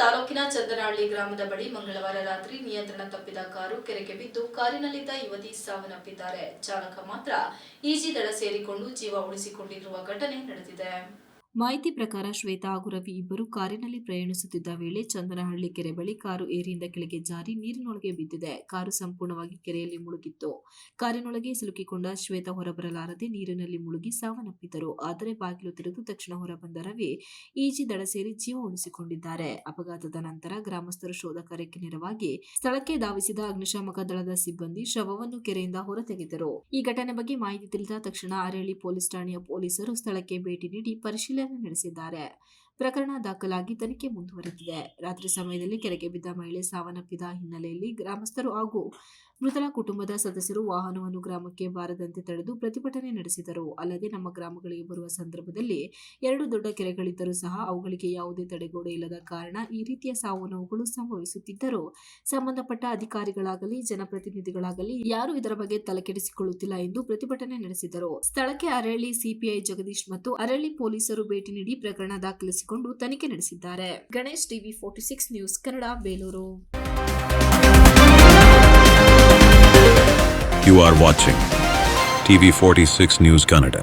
ತಾಲೂಕಿನ ಚಂದನಹಳ್ಳಿ ಗ್ರಾಮದ ಬಳಿ ಮಂಗಳವಾರ ರಾತ್ರಿ ನಿಯಂತ್ರಣ ತಪ್ಪಿದ ಕಾರು ಕೆರೆಗೆ ಬಿದ್ದು ಕಾರಿನಲ್ಲಿದ್ದ ಯುವತಿ ಸಾವನ್ನಪ್ಪಿದ್ದಾರೆ. ಚಾಲಕ ಮಾತ್ರ ಈಜಿ ದಡ ಸೇರಿಕೊಂಡು ಜೀವ ಉಳಿಸಿಕೊಂಡಿರುವ ಘಟನೆ ನಡೆದಿದೆ. ಮಾಹಿತಿ ಪ್ರಕಾರ ಶ್ವೇತಾ ಹಾಗೂ ರವಿ ಇಬ್ಬರು ಕಾರಿನಲ್ಲಿ ಪ್ರಯಾಣಿಸುತ್ತಿದ್ದ ವೇಳೆ ಚಂದನಹಳ್ಳಿ ಕೆರೆ ಬಳಿ ಕಾರು ಏರಿಯಿಂದ ಕೆಳಗೆ ಜಾರಿ ನೀರಿನೊಳಗೆ ಬಿದ್ದಿದೆ. ಕಾರು ಸಂಪೂರ್ಣವಾಗಿ ಕೆರೆಯಲ್ಲಿ ಮುಳುಗಿತ್ತು. ಕಾರಿನೊಳಗೆ ಸಿಲುಕಿಕೊಂಡ ಶ್ವೇತಾ ಹೊರಬರಲಾರದೆ ನೀರಿನಲ್ಲಿ ಮುಳುಗಿ ಸಾವನ್ನಪ್ಪಿದರು ಆದರೆ ಬಾಗಿಲು ತೆರೆದು ತಕ್ಷಣ ಹೊರಬಂದ ರವಿ ಈಜಿ ದಡ ಸೇರಿ ಜೀವ ಉಳಿಸಿಕೊಂಡಿದ್ದಾರೆ. ಅಪಘಾತದ ನಂತರ ಗ್ರಾಮಸ್ಥರು ಶೋಧ ಕಾರ್ಯಕ್ಕೆ ನೆರವಾಗಿ ಸ್ಥಳಕ್ಕೆ ಧಾವಿಸಿದ ಅಗ್ನಿಶಾಮಕ ದಳದ ಸಿಬ್ಬಂದಿ ಶವವನ್ನು ಕೆರೆಯಿಂದ ಹೊರತೆಗೆದರು. ಈ ಘಟನೆ ಬಗ್ಗೆ ಮಾಹಿತಿ ತಿಳಿದ ತಕ್ಷಣ ಅರೇಳಿ ಪೊಲೀಸ್ ಠಾಣೆಯ ಪೊಲೀಸರು ಸ್ಥಳಕ್ಕೆ ಭೇಟಿ ನೀಡಿ ಪರಿಶೀಲನೆ ನಡೆಸಿದ್ದಾರೆ ಪ್ರಕರಣ ದಾಖಲಾಗಿ ತನಿಖೆ ಮುಂದುವರೆದಿದೆ. ರಾತ್ರಿ ಸಮಯದಲ್ಲಿ ಕೆರೆಗೆ ಬಿದ್ದ ಮಹಿಳೆ ಸಾವನ್ನಪ್ಪಿದ ಹಿನ್ನೆಲೆಯಲ್ಲಿ ಗ್ರಾಮಸ್ಥರು ಹಾಗೂ ಮೃತರ ಕುಟುಂಬದ ಸದಸ್ಯರು ವಾಹನವನ್ನು ಗ್ರಾಮಕ್ಕೆ ಬಾರದಂತೆ ತಡೆದು ಪ್ರತಿಭಟನೆ ನಡೆಸಿದರು. ಅಲ್ಲದೆ ನಮ್ಮ ಗ್ರಾಮಗಳಿಗೆ ಬರುವ ಸಂದರ್ಭದಲ್ಲಿ ಎರಡು ದೊಡ್ಡ ಕೆರೆಗಳಿದ್ದರೂ ಸಹ ಅವುಗಳಿಗೆ ಯಾವುದೇ ತಡೆಗೋಡೆ ಇಲ್ಲದ ಕಾರಣ ಈ ರೀತಿಯ ಸಾವು ನೋವುಗಳು ಸಂಭವಿಸುತ್ತಿದ್ದರೂ ಸಂಬಂಧಪಟ್ಟ ಅಧಿಕಾರಿಗಳಾಗಲಿ, ಜನಪ್ರತಿನಿಧಿಗಳಾಗಲಿ ಯಾರು ಇದರ ಬಗ್ಗೆ ತಲೆಕೆಡಿಸಿಕೊಳ್ಳುತ್ತಿಲ್ಲ ಎಂದು ಪ್ರತಿಭಟನೆ ನಡೆಸಿದರು. ಸ್ಥಳಕ್ಕೆ ಅರಳಿ ಸಿಪಿಐ ಜಗದೀಶ್ ಮತ್ತು ಅರಳಿ ಪೊಲೀಸರು ಭೇಟಿ ನೀಡಿ ಪ್ರಕರಣ ದಾಖಲಿಸಿಕೊಂಡು ತನಿಖೆ ನಡೆಸಿದ್ದಾರೆ Ganesh TV forty six news Kannada, Belur you You are watching TV46 News Kannada.